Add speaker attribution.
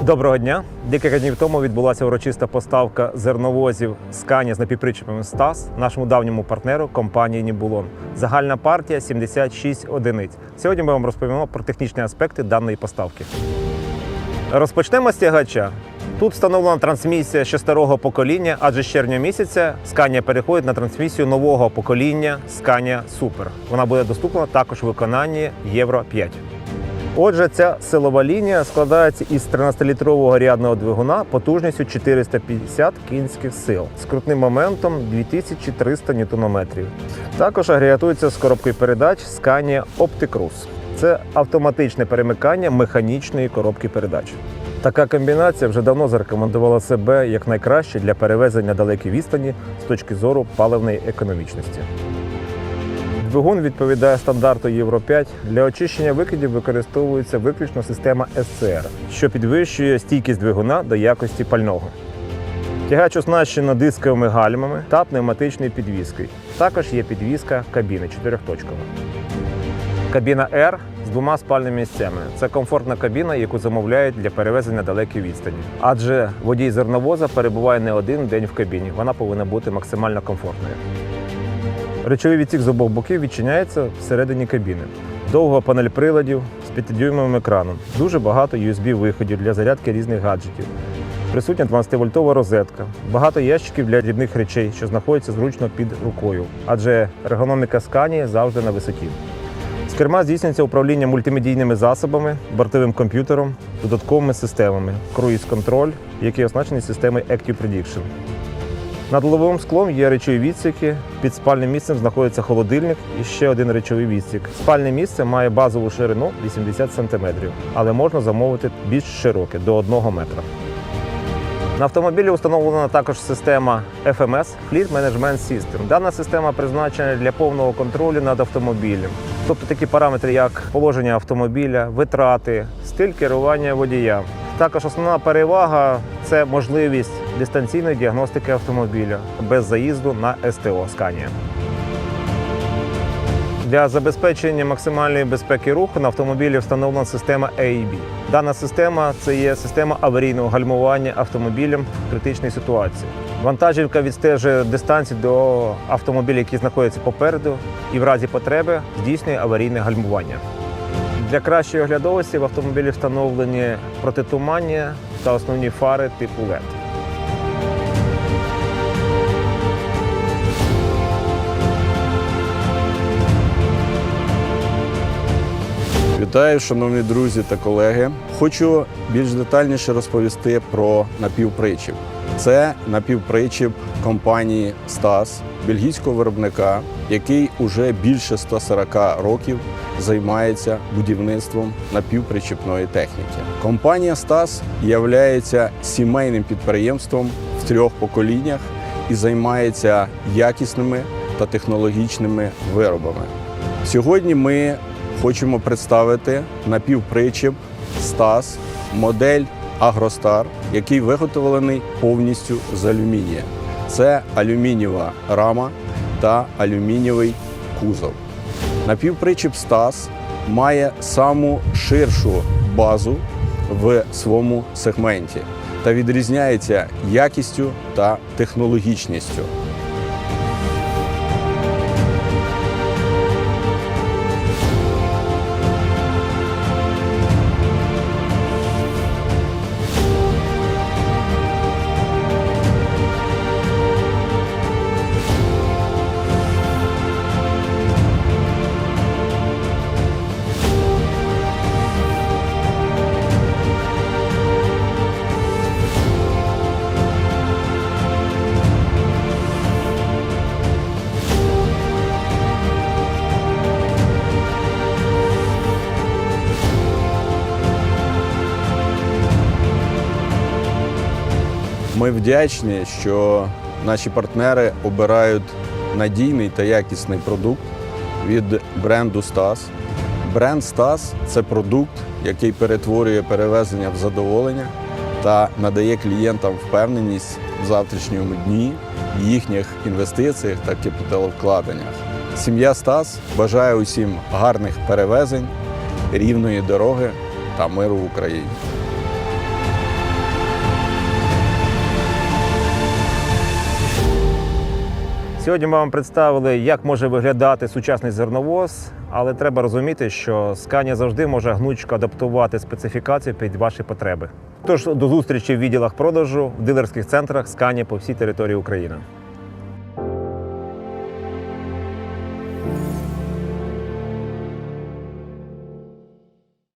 Speaker 1: Доброго дня. Декілька днів тому відбулася урочиста поставка зерновозів Скані з напівпричепами Стас нашому давньому партнеру компанії Нібулон. Загальна партія 76 одиниць. Сьогодні ми вам розповімо про технічні аспекти даної поставки. Розпочнемо з тягача. Тут встановлена трансмісія ще старого покоління, адже з червня місяця Scania переходить на трансмісію нового покоління Scania Super. Вона буде доступна також у виконанні Євро 5. Отже, ця силова лінія складається із 13-літрового рядного двигуна потужністю 450 кінських сил з крутним моментом 2300 Нм. Також агрегатується з коробкою передач Scania OptiCruise. Це автоматичне перемикання механічної коробки передач. Така комбінація вже давно зарекомендувала себе як найкраще для перевезення далекі відстані з точки зору паливної економічності. Двигун відповідає стандарту Євро 5. Для очищення викидів використовується виключно система SCR, що підвищує стійкість двигуна до якості пального. Тягач оснащено дисковими гальмами та пневматичною підвіскою. Також є підвіска кабіни чотирьохточкова. Кабіна R з двома спальними місцями. Це комфортна кабіна, яку замовляють для перевезення на далекі відстані. Адже водій зерновоза перебуває не один день в кабіні. Вона повинна бути максимально комфортною. Речовий відсік з обох боків відчиняється всередині кабіни. Довга панель приладів з 5-дюймовим екраном. Дуже багато USB-виходів для зарядки різних гаджетів. Присутня 12-вольтова розетка, багато ящиків для дрібних речей, що знаходяться зручно під рукою, адже ергономіка скані завжди на висоті. З керма здійснюється управління мультимедійними засобами, бортовим комп'ютером, додатковими системами, круїз-контроль, який оснащений системою Active Prediction. Над лобовим склом є речові відсіки. Під спальним місцем знаходиться холодильник і ще один речовий відсік. Спальне місце має базову ширину 80 см, але можна замовити більш широке до 1 метра. На автомобілі встановлена також система FMS Fleet Management System. Дана система призначена для повного контролю над автомобілем. Тобто такі параметри, як положення автомобіля, витрати, стиль керування водія. Також основна перевага це можливість дистанційної діагностики автомобіля без заїзду на СТО Scania. Для забезпечення максимальної безпеки руху на автомобілі встановлена система AEB. Дана система це є система аварійного гальмування автомобілем в критичній ситуації. Вантажівка відстежує дистанцію до автомобіля, які знаходяться попереду, і в разі потреби здійснює аварійне гальмування. Для кращої оглядовості в автомобілі встановлені протитуманні та основні фари типу LED.
Speaker 2: Вітаю, шановні друзі та колеги. Хочу більш детальніше розповісти про напівпричіп. Це напівпричіп компанії Стас, бельгійського виробника, який уже більше 140 років займається будівництвом напівпричіпної техніки. Компанія Стас є сімейним підприємством в трьох поколіннях і займається якісними та технологічними виробами. Сьогодні ми хочемо представити напівпричіп Стас, модель Агростар, який виготовлений повністю з алюмінія. Це алюмінієва рама та алюмінієвий кузов. Напівпричіп Стас має саму ширшу базу в своєму сегменті та відрізняється якістю та технологічністю. Ми вдячні, що наші партнери обирають надійний та якісний продукт від бренду Стас. Бренд Стас це продукт, який перетворює перевезення в задоволення та надає клієнтам впевненість в завтрашньому дні, їхніх інвестиціях та капіталовкладеннях. Сім'я Стас бажає усім гарних перевезень, рівної дороги та миру в Україні.
Speaker 1: Сьогодні ми вам представили, як може виглядати сучасний зерновоз, але треба розуміти, що скання завжди може гнучко адаптувати специфікацію під ваші потреби. Тож до зустрічі в відділах продажу в дилерських центрах скання по всій території України.